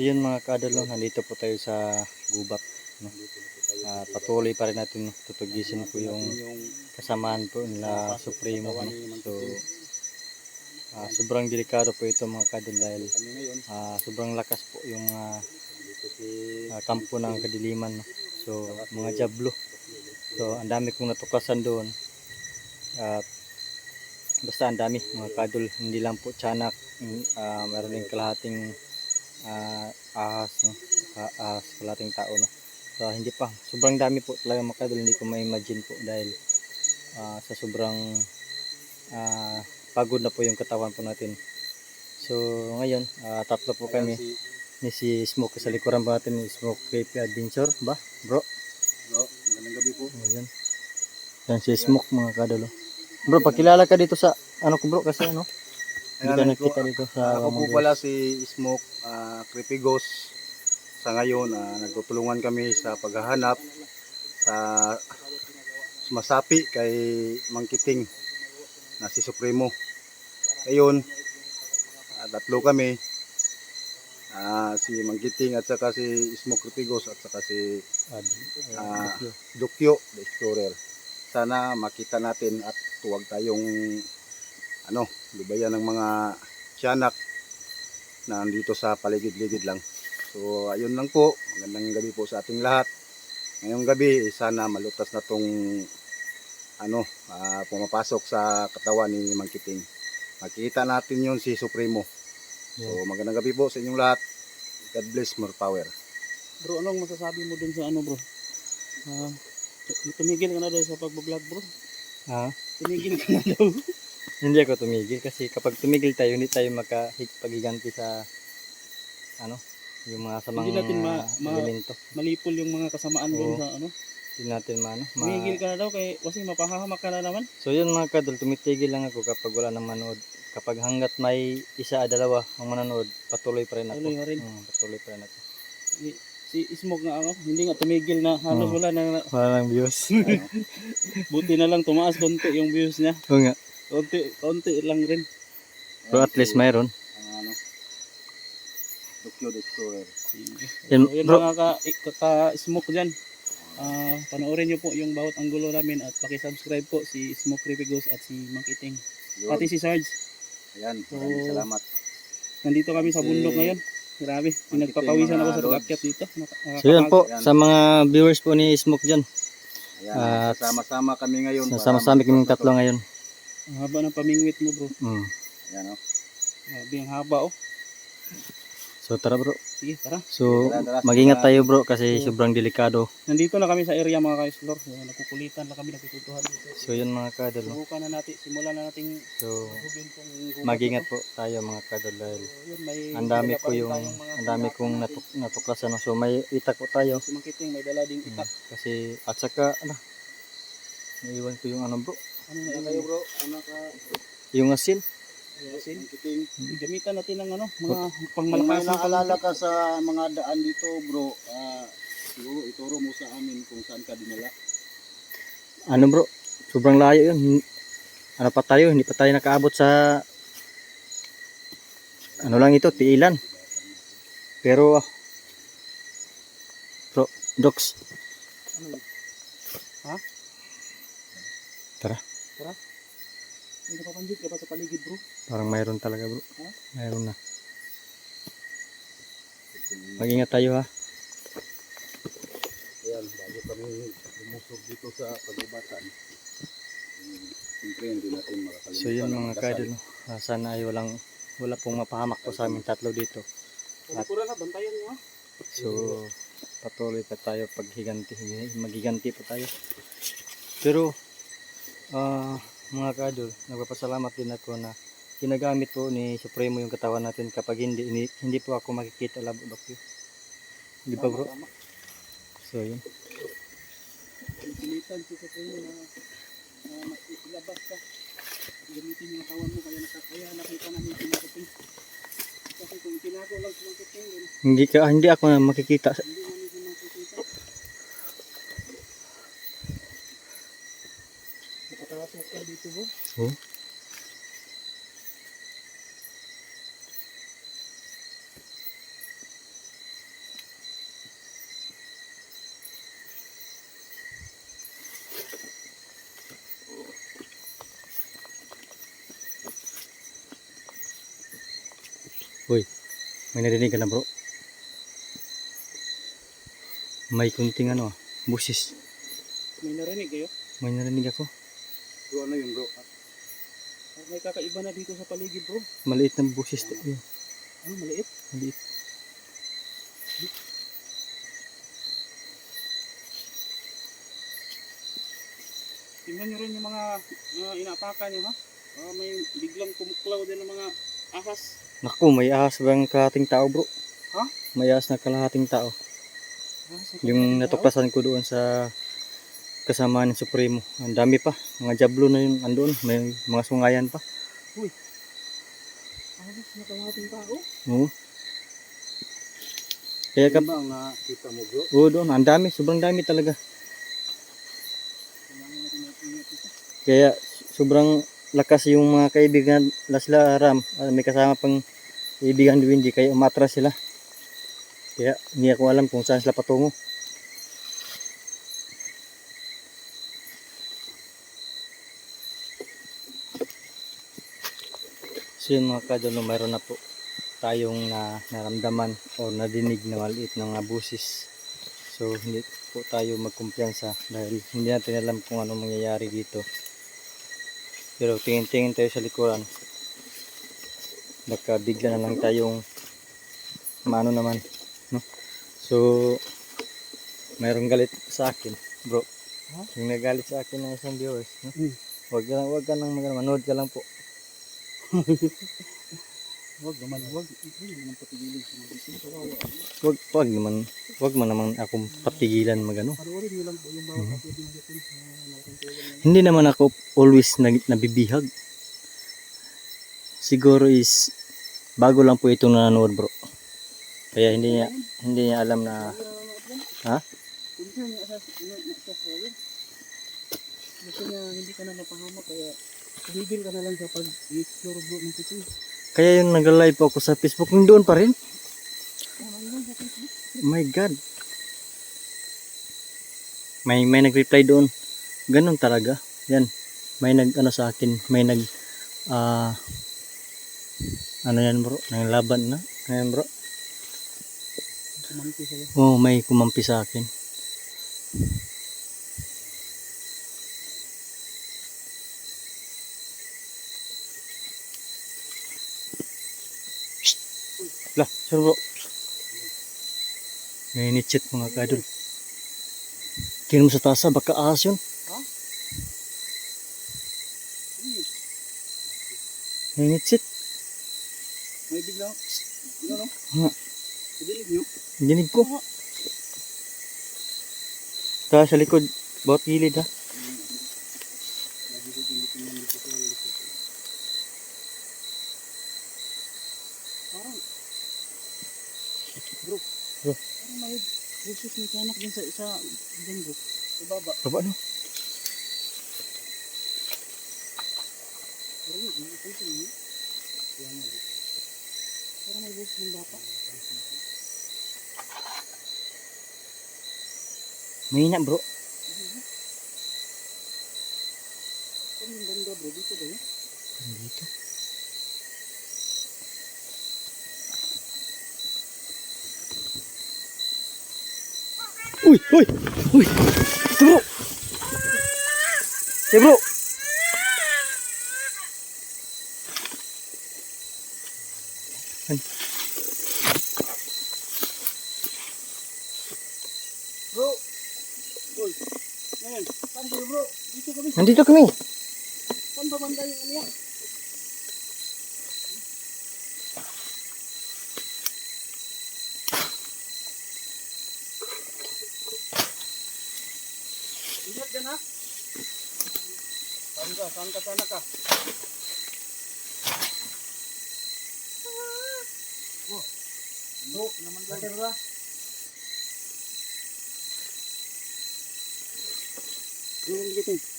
So yun mga kadalo, nandito po tayo sa gubat. No? Ah, patuloy pa rin natin tutugisin po yung kasamaan po nila Supremo. No? So ah, sobrang delikado po ito mga kadalo dahil ah, sobrang lakas po yung ah, kampo ng kadiliman. No? So mga jablo. So ang dami kong natuklasan doon. At basta ang dami mga kadol. Hindi lang po tiyanak. ah, meron din kalahating ah, ahas. No? Ka- ahas, kalahating tao. No? So hindi pa. Sobrang dami po talaga mga kadol. Hindi ko ma-imagine po dahil ah, sa sobrang ah, pagod na po yung katawan po natin. So ngayon, ah, tatlo po kami si ni si Smoke sa likuran po natin ni Smoke Creepy Adventure ba bro Bro. Magandang gabi po. ayan yan si Smoke mga kadalo bro pakilala ka dito sa ano ko bro kasi ano hindi ka nakita dito sa ako po pala si Smoke ah, Creepy Ghost. Sa ngayon, ah, nagtutulungan kami sa paghahanap sa sumasapi kay Mangkiting na si Supremo. Ngayon, ah, tatlo kami. Ah, si Mangkiting at saka si Smoke Creepy Ghost at saka si. Dukyo. Dukyo the Explorer. Sana makita natin at tuwag tayong ano, lubayan ng mga tiyanak na andito sa paligid-ligid lang. So ayun lang po, magandang gabi po sa ating lahat. Ngayong gabi, eh, sana malutas na tong ano, ah, pumapasok sa katawan ni Mangkiting. Makita natin yon si Supremo. So Yeah. magandang gabi po sa inyong lahat. God bless, more power. Bro, anong masasabi mo dun sa ano bro? Tu- tumigil ka na daw sa pagbablog bro. Ah, Tumigil ka na daw. hindi ako tumigil kasi kapag tumigil tayo hindi tayo makapaghiganti sa ano yung mga samang Hindi natin ma- ma- elemento Malipol yung mga kasamaan Oo. dun sa ano. hindi natin maano ma- Tumigil ka na daw kay kasi mapahahamak ka na naman. So yun mga kadol, tumitigil lang ako kapag wala nang manood. Kapag hanggat may isa o dalawa ang manonood, patuloy pa rin ako. Tuloy mo rin. Hmm, patuloy pa rin ako. Si- Si Smoke nga ano, hindi nga tumigil na halos Oo. wala na Wala lang views. buti na lang tumaas konti yung views niya. Oo nga. Konti, konti lang rin. Pero at least mayroon. Ang ano, the Explorer. Yan, So, yun bro. mga ka, ka, ka- Smoke dyan. Ah, panoorin niyo po yung bawat anggulo namin at paki-subscribe po si Smoke Ghost at si Makiting. Pati si Sarge. Ayan, So, salamat. Nandito kami sa Si- bundok ngayon. Grabe, pinagpapawisan ako sa pag-akyat dito. Naka- So yun po, Yan. sa mga viewers po ni Smoke dyan. Ayan, At sama-sama kami ngayon. Sama-sama kaming tatlo ngayon. Ang haba ng pamingwit mo bro. Hmm. Ayan, oh. Grabe, ang haba oh. So tara bro. Sige, tara. So Tara, tara, mag-ingat tayo bro kasi Oo. sobrang delikado. Nandito na kami sa area mga ka-explore. So, nagkukulitan na kami, nagkukutuhan dito. So yun mga kadol. Subukan na natin, simulan na natin So mag-ingat po tayo mga kadol dahil So, yun, may ang dami ko yung ang dami kong natuk natuklasan. So may itak po tayo. Si Makiting, may dala ding Hmm, itak. Kasi at saka ano naiwan ko yung ano bro, Ano na kayo bro, ano ka? yung asin. Asin. Kiting. Gamitan natin ng ano, mga Kung pangmalakas na naalala ka sa mga daan dito bro, ah, siguro ituro mo sa amin kung saan ka dinala. Ano bro, sobrang layo yun. Ano pa tayo, hindi pa tayo nakaabot sa ano lang ito, tiilan. Pero ah, bro, docs, Ano? Ha? Tara. Tara. May napapanjit ka ba sa paligid bro? parang mayroon talaga bro. Ha? Mayroon na. Mag-ingat tayo ha. Ayan, bago kami lumusog dito sa kagubatan. um, Siyempre hindi natin makakalimutan. So yun mga magdasal. kadol, ah, sana ay walang wala pong mapahamak po sa amin tatlo dito. At- Pura na, bantayan nyo ha. So, patuloy pa tayo paghiganti, maghiganti pa tayo. Pero, ah, mga kadol, nagpapasalamat din ako na ginagamit po ni Supremo yung katawan natin kapag hindi, hindi, hindi po ako makikita labo dokyo. Di ba bro? So, yun. Pilitan si Supremo na ilabas ka. Gamitin yung katawan mo kaya, naka, kaya nakita namin si Makiting. Kasi kung tinago lang si Makiting, yun, Hindi, ka, hindi ako na makikita. hindi Subog? Oh. Uy, may narinig ka na bro. May kunting ano, ah, busis. May narinig kayo? May narinig ako. Bro, ano yun bro? May kakaiba na dito sa paligid bro. Maliit na busis to. Yun, Ano maliit? maliit. Tingnan nyo rin yung mga uh, inaapakan nyo ha. Ah, may biglang kumuklaw din ng mga ahas. Naku, may ahas bang kalahating tao bro? Ha? May ahas na kalahating tao. Ahas na Yung natuklasan ko doon sa kasama ni Supremo. Ang dami pa. Mga jablo na yun andun. May mga sungayan pa. Ahas na kalahating tao. Oo. Kaya kap ba ang nakita mo bro? Oo, doon. Ang dami. Sobrang dami talaga. Kaya sobrang lakas yung mga kaibigan na sila Ram. Ah, may kasama pang kaibigan Windy. Kaya umatras sila. Kaya hindi ako alam kung saan sila patungo. So yun mga kadolo, mayroon na po tayong na naramdaman o nadinig na maliit ng mga busis. So hindi po tayo magkumpiyansa dahil hindi natin alam kung ano mangyayari dito. Pero tingin-tingin tayo sa likuran. Baka bigla na lang tayong maano naman. No? So, mayroong galit sa akin, bro. Ha? Yung nagalit sa akin ng isang viewers. No? Hmm. Wag ka lang, wag ka mag- manood ka lang po. Huwag naman, huwag. Hindi naman patigilin sa mga. Wag, wag naman, wag man naman akong patigilan magano. Uh, na Hindi naman ako always nag, nabibihag. Siguro is bago lang po itong nanonood bro. Kaya hindi niya hindi niya alam na Ha? Hindi niya hindi ka na napahamak kaya tumigil ka na lang sa pag-explore bro ng pitin. kaya yung nag-live ako sa Facebook doon pa rin. Oh, my god. May may nag-reply doon. Ganun talaga. Yan. May nag ano sa akin, may nag ah ano yan bro? Nang laban na. Ano yan bro? Kumampi sa'yo. Oh, may kumampi sa akin. Lah, sir bro. May nichit mga kadol. Tingnan mo sa tasa, baka ahas yun. May nichit. may biglang, ano no? Ha. Dilig nyo. Dinig ko. Ta sa likod, bawat gilid ha. Lagi ko dinitin lang dito sa likod. Parang, bro, Bro. parang may busis ng tiyanak din sa isa, bro. Sa baba. No? Parang yun, may pansin niyo. Kaya nga, bro. Parang may busis ng bata. Mahina bro. Saan yung banda bro? Dito ba yun? Dito. Uy! Uy! Uy! Ito bro! Ito bro! Bro! Uy! Ngayon, saan kayo bro? Dito kami. Nandito kami! Saan ba banda yung ano yan? Ingat dyan ha? Saan ka? Saan ka? Saan ka? Oh. Bro, naman ka. ba?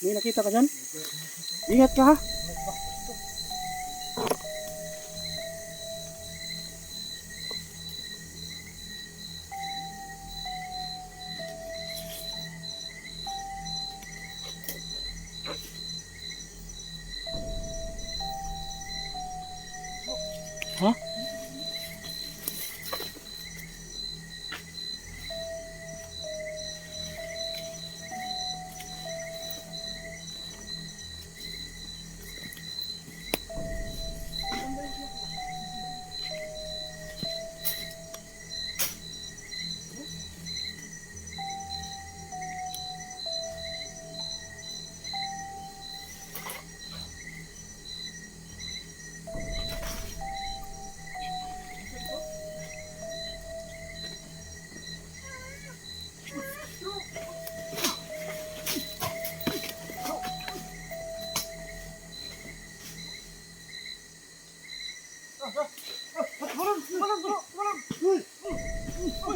May nakita ka dyan? Ingat ka? Ha? Ito,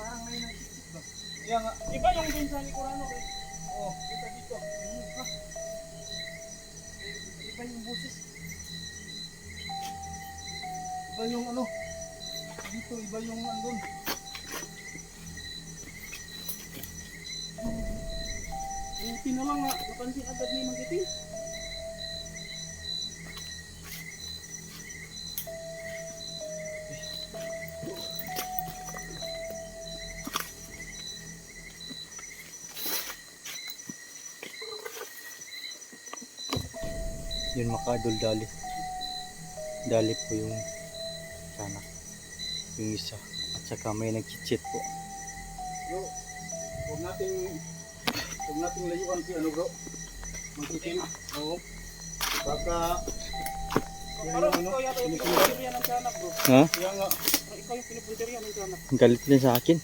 Parang may nagsisip ba? Kaya nga, Iba yung dun sa Nicorano eh. oh, Kita dito. Ha? Iba yung boses. Iba yung ano? Dito iba yung andun. Buti na lang nga. Napansin agad ni Mang Yun makadol dali. Dali po yung sanak. Yung isa. At saka may nag-cheat po. Bro, huwag nating huwag nating layuan si ano bro. Magkikin. Oo. Baka Parang yung ano, ikaw yata yung ng tiyanak bro. Ha? Kaya nga, ikaw yung pinupunteriya ng tiyanak. Ang galit din sa akin.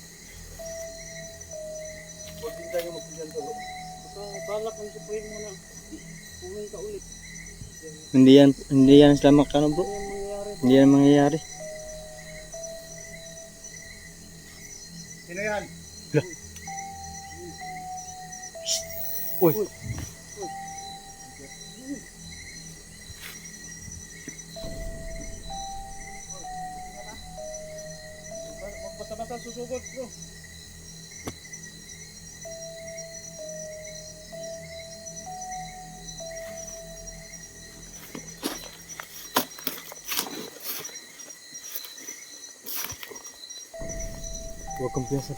huwag din tayo magpilyan to bro. Baka balak ang supreme mo na. Umuwi ka ulit. Hindi yan, hindi yan sila makano bro. Hindi yan mangyayari. Sino yan? Uy. Huwag basta-basta susugod bro. confianza.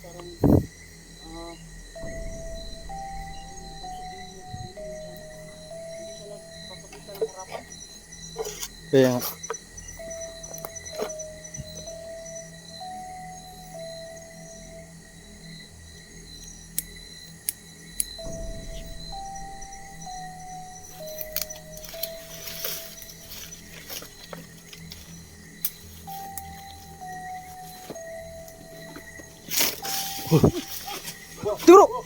Tanong parang harapan. Kaya nga. ドロ